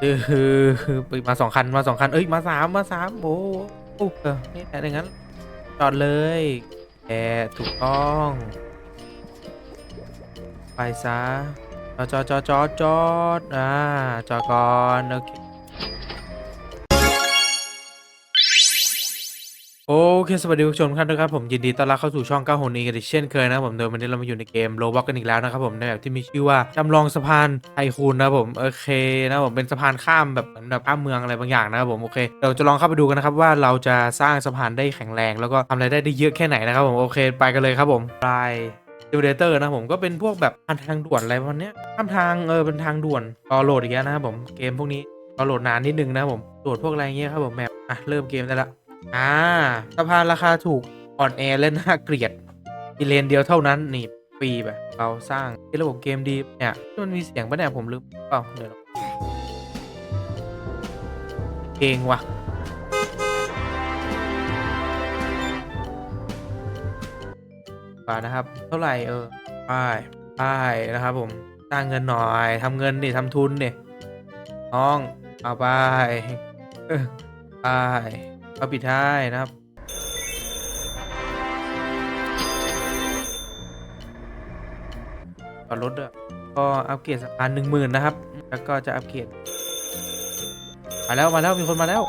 เออไปมาสองคันมาสองคัน เอ้ย มาสามมาสามโอ้โหเออนี่แต่อย่างนั้น จอดเลยแกถูกต้อง ไปซะจอจอดจอดจอดจอดอ่าจอดก่อน โอเค โอเคสวัสดีผู้ชมทุกท่านด้วยครับผมยินดีต้อนรับเข้าสู่ช่อง9 6 e กันอีกเช่นเคยนะครับผมโดยวันนี้เรามาอยู่ในเกมโ b บ็อกกันอีกแล้วนะครับผมในแบบที่มีชื่อว่าจำลองสะพานไทคูนนะครับผมโอเคนะครับผมเป็นสะพานข้ามแบบแบบข้ามเมืองอะไรบางอย่างนะครับผมโอเคเดี๋ยวจะลองเข้าไปดูกันนะครับว่าเราจะสร้างสะพานได้แข็งแรง แล้วก็ทำอะไรได้ได้เยอะแค่ไหนนะครับผมโอเคไปกันเลยครับผมไปลายซิมูเลเตอร์นะผมก็เป็นพวกแบบทางด่วนอะไรประมาณเนี้ยข้ามทางเออเป็นทางด่วนรอโหลดอีกแล้วนะครับผมเกมพวกนี้รอโหลดนานนิดนึงนะครับผมโหลดพวกอะไรเงี้ยครับผมแมปอะเริ่มเกมได้ละ อ่าสะพานราคาถูกอ่อนแอและน่าเกลียดมีเลนเดียวเท่านั้นนี่ฟรีแบบเราสร้างที่ระบบเกมดีเนี่ยมันมีเสียงปะเนี่ยผมลืมเปล่าเดี๋ยวนะเพลงว่ะป่านะครับเท่าไหร่เออป้ายป้ายนะครับผมสร้างเงินหน่อยทำเงินดิทำทุนดิน้องเอาไปไป เอาปิดท้ายนะครับรถด้วยก็อัปเกรดสะพานหนึ่งหมื่นนะครับ แล้วก็จะอัปเกรดมาแล้วมาแล้วมีคนมาแล้ว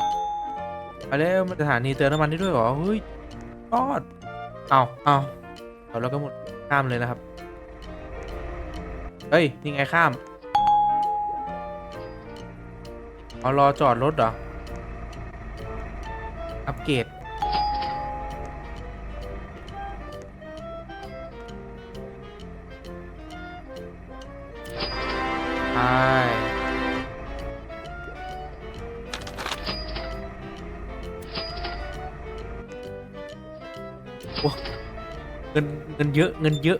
มาแล้วมาสถานีเติมน้ำมันได้ด้วยเหรอเฮ้ยยอดเอาเอาเอาแล้วก็หมดข้ามเลยนะครับเฮ้ยนี่ไงข้ามเอารอจอดรถเหรอ อัปเกรดใช่โอ้เงินเงินเยอะ เงินเยอะ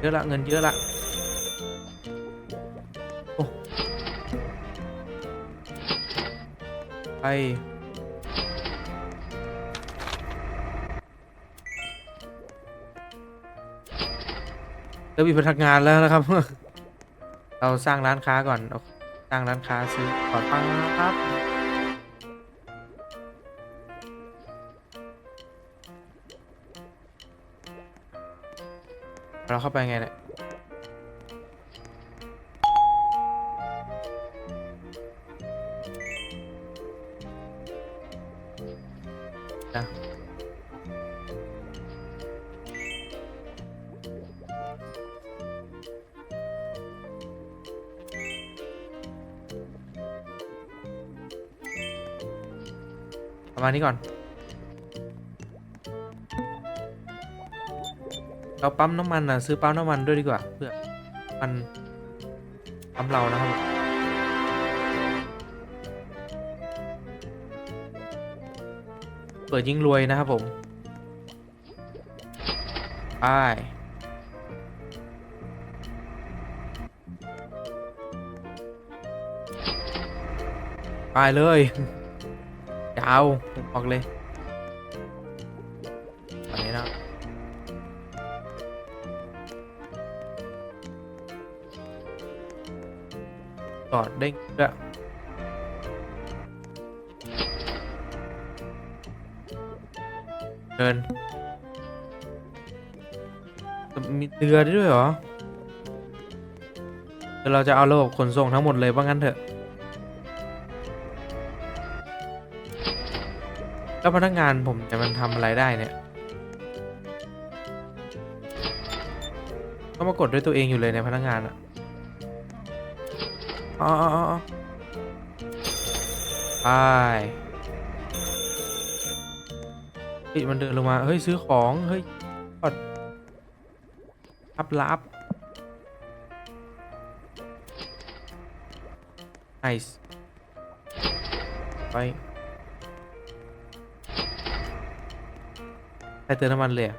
เยอะละ เงินเยอะละ ไปเริ่มมีพนักงานแล้วนะครับ เราสร้างร้านค้าก่อนเอาสร้างร้านค้าซื้อก่อนปั๊บเราเข้าไปไงเนี่ย มานี้ก่อน เราปั๊มน้ำมันนะซื้อปั๊มน้ำมันด้วยดีกว่า เพื่อมันปั๊มเรานะครับเปิดยิ่งรวยนะครับผมไปไปเลย ยาออกเลยตอนนี้นะจอดเด้งด้วยเดินมีเรือด้วยเหรอเดี๋ยวเราจะเอาระบบขนส่งทั้งหมดเลยว่างั้นเถอะ แล้วพนักงานผมจะมันทำอะไรได้เนี่ยก็มากดด้วยตัวเองอยู่เลยในพนักงานอะอ๋ออ๋ออ๋อไปเฮ้ยมันเดินลงมา เฮ้ย ซื้อของ เฮ้ยกดรับรับไนส์ไป ใครเติมน้ำมันเลยอะ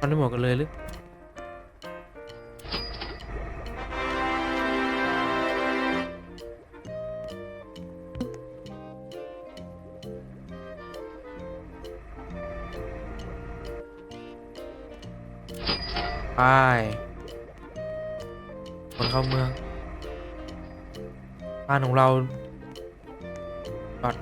มันไม่หมดกันเลยหรือไปไปคนเข้าเมือง บ้านของเราจอด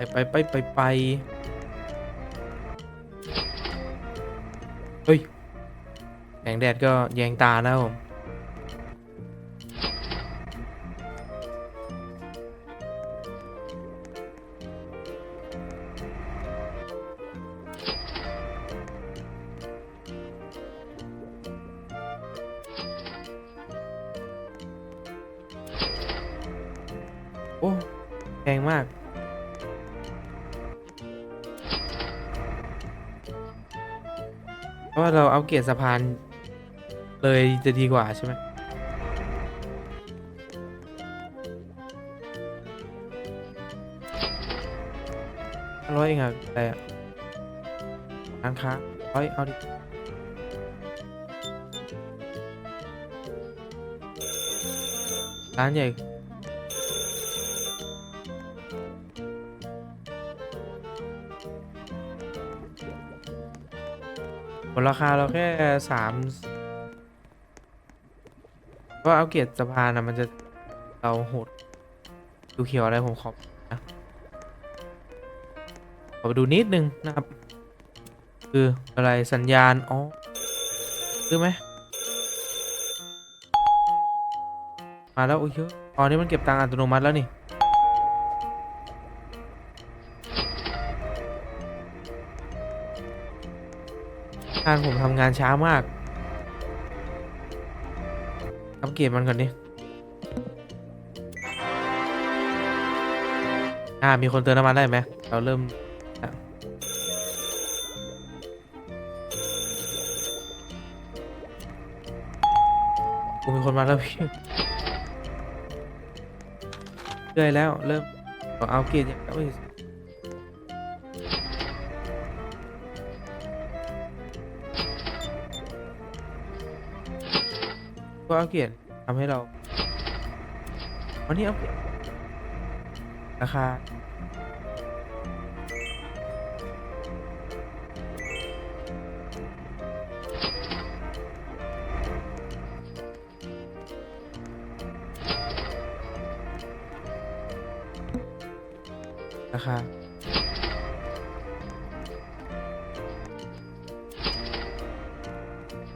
ไปไปไปไปไปเฮ้ยแสงแดดก็แยงตานะครับผมโอ้แพงมาก ว่าเราเอาเกียรสะพาน เลยจะดีกว่าใช่ไหมร้อยเองอะแต่ร้านค้าร้อยเอาดิร้านใหญ่ ผลราคาเราแค่สามเพราเอาเกียรติสะพานนะมันจะเราหดดูเขียวอะไรผมขอบนะขอไปดูนิดนึงนะครับ คืออะไรสัญญาณ อ๋อคือไหมมาแล้วโอ้ยเยอะอ๋อนี่มันเก็บตังค์อัตโนมัติแล้วนี่ ทางผมทำงานช้ามาก อัปเกรดมันก่อนดิอ่า มีคนเติมน้ำมันได้ไหม เราเริ่มกูมีคนมาแล้วพี่เรื่อยแล้ว เริ่มเอาอัปเกรดย่างเอ้ ก็อัปเกรดทำให้เราวันนี้อัปเกรดราคาราคา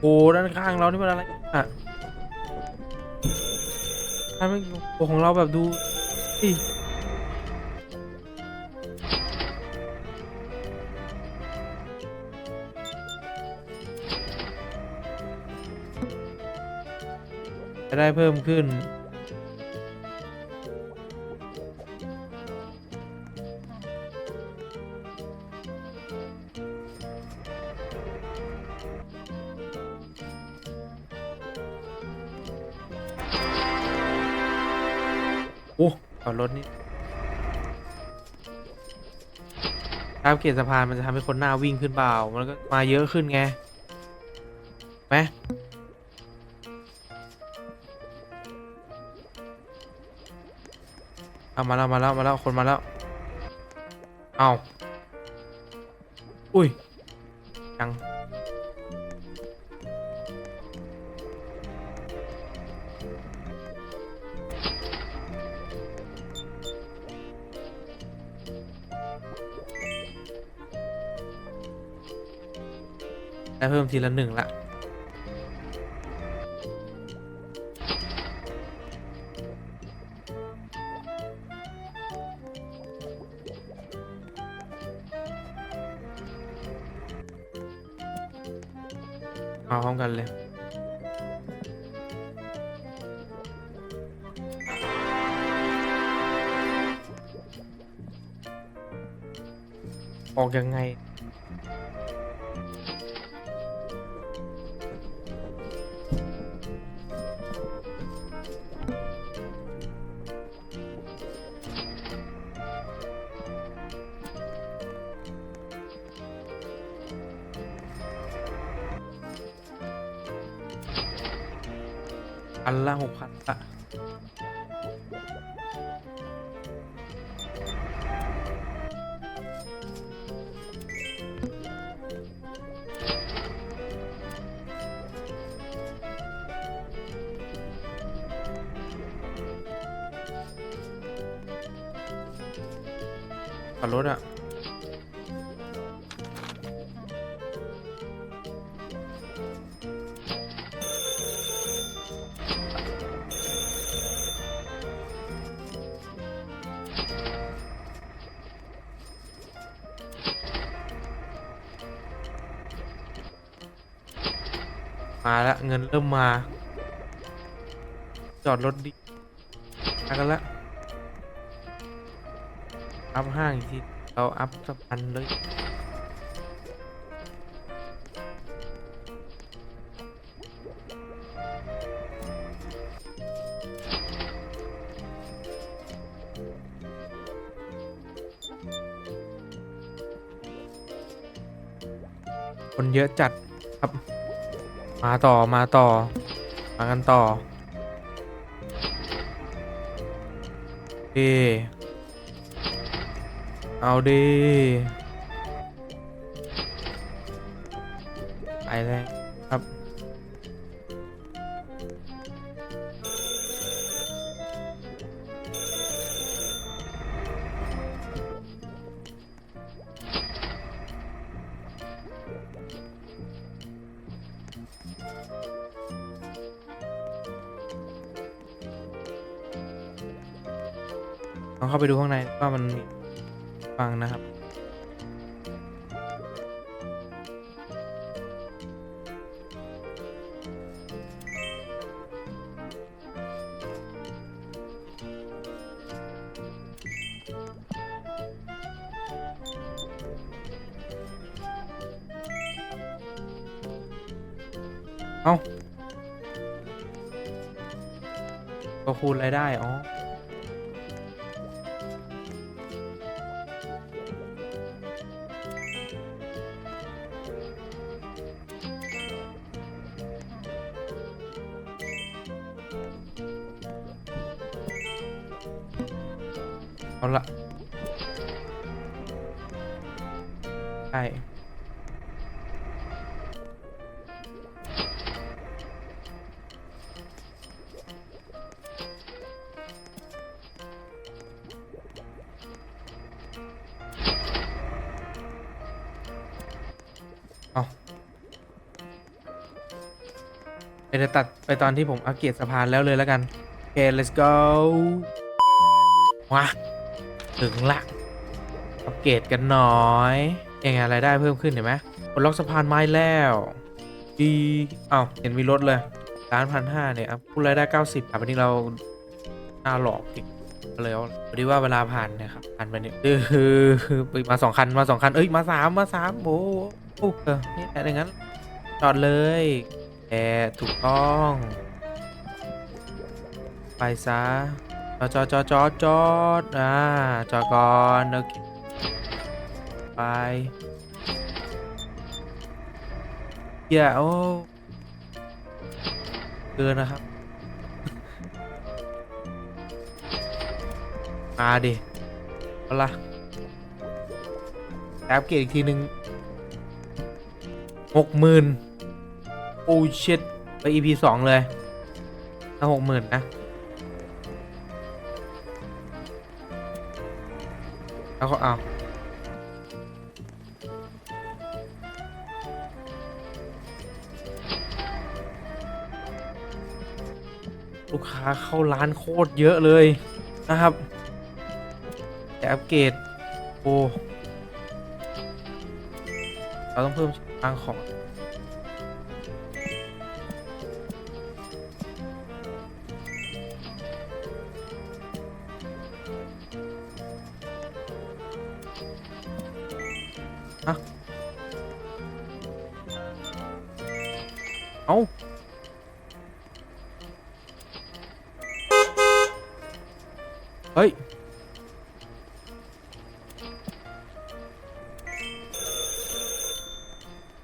โอ้ด้านข้างเรานี่มันอะไรอะ ทำให้โอ้ของเราแบบดูอีจะได้เพิ่มขึ้น โอ้เอารถนี่ตามเกียรสะพานมันจะทำให้คนหน้าวิ่งขึ้นเปล่า มันก็มาเยอะขึ้นไงไหมเอามาแล้วมาแล้วมาแล้วคนมาแล้ว เอาอุ้ยยัง ได้เพิ่มทีละหนึ่งละมาพร้อมกันเลยออกยังไง ขับรถอะมาแล้วเงินเริ่มมา จอดรถดิมากันละ อัพห้างอีกทีเราอัพสะพันเลยคนเยอะจัดครับ มาต่อมาต่อ มากันต่อเอเเอาดีไปแล้วครับ ลองเข้าไปดูข้างในว่ามันมี ฟังนะครับ เอ้าก็คูณรายได้ อ๋อ จะตัดไปตอนที่ผมอัปเกรดสะพานแล้วเลยแล้วกัน โอเค let's go ว้าถึงละอัปเกรดกันหน่อยยังไงรายได้เพิ่มขึ้นเห็นไหมปลดล็อกสะพานไม้แล้วดีอ้าวเห็นมีรถเลยล้านพันห้าเนี่ยครับพูดรายได้90อะวันนี้เราหน้าหลอกอีกเลยพอดีว่าเวลาผ่านเนี่ยครับผ่านไปเนี่ยเออไปมาสองคันมาสองคันเอ้ยมาสามมาสามโอ้โหโอ้เออนี่อย่างนั้นจอดเลย แต่ถูกต้อง ไปซะจอดจอดจอดจอดอ่าจอดก่อนโอเคไปเหี้ยโอ้เกินนะครับ มาดิเอาละแอปเกรดอีกทีหนึ่งหกหมื่น โอ้ชิตไป EP สองเลยถ้าหกหมื่นนะแล้วก็เอาลูกค้าเข้าร้านโคตรเยอะเลยนะครับ แต่อัปเกรดโอ้เราต้องเพิ่มทางของ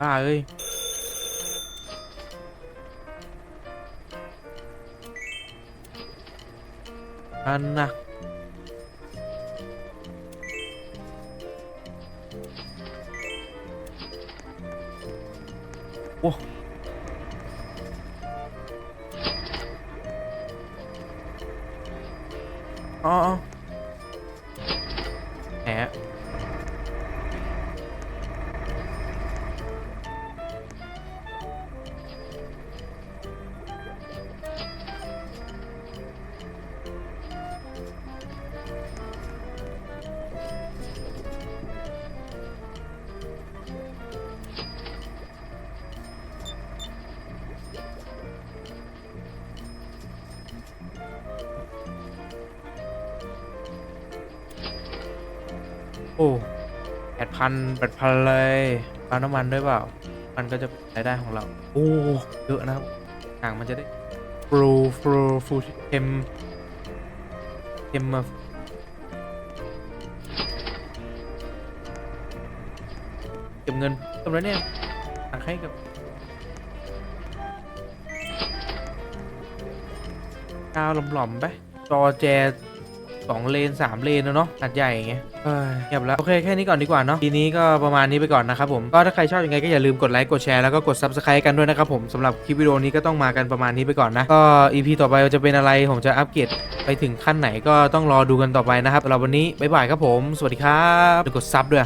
บ้าเอ้ยอัน อ้แปดพันแปดพันเลยเอาน้ำมันด้วยเปล่า มันก็จะเป็นรายได้ของเรา โอ้เยอะนะครับหางมันจะได้ฟลูฟลูฟลูเค็มเค็มมาเก็บเงินกำไรเนี่ยตักให้กับกาวหล่อมๆไปจอแจ สองเลนสามเลนแล้วเนาะขนาดใหญ่ไงเอ้ยเงียบแล้วโอเคแค่นี้ก่อนดีกว่าเนาะทีนี้ก็ประมาณนี้ไปก่อนนะครับผมก็ถ้าใครชอบยังไงก็อย่าลืมกดไลค์กดแชร์แล้วก็กด subscribe กันด้วยนะครับผมสำหรับคลิปวิดีโอนี้ก็ต้องมากันประมาณนี้ไปก่อนนะก็ EP ต่อไปจะเป็นอะไรผมจะอัปเกรดไปถึงขั้นไหนก็ต้องรอดูกันต่อไปนะครับสำหรับวันนี้บ๊ายบายครับผม สวัสดีครับอย่ากดซับด้วย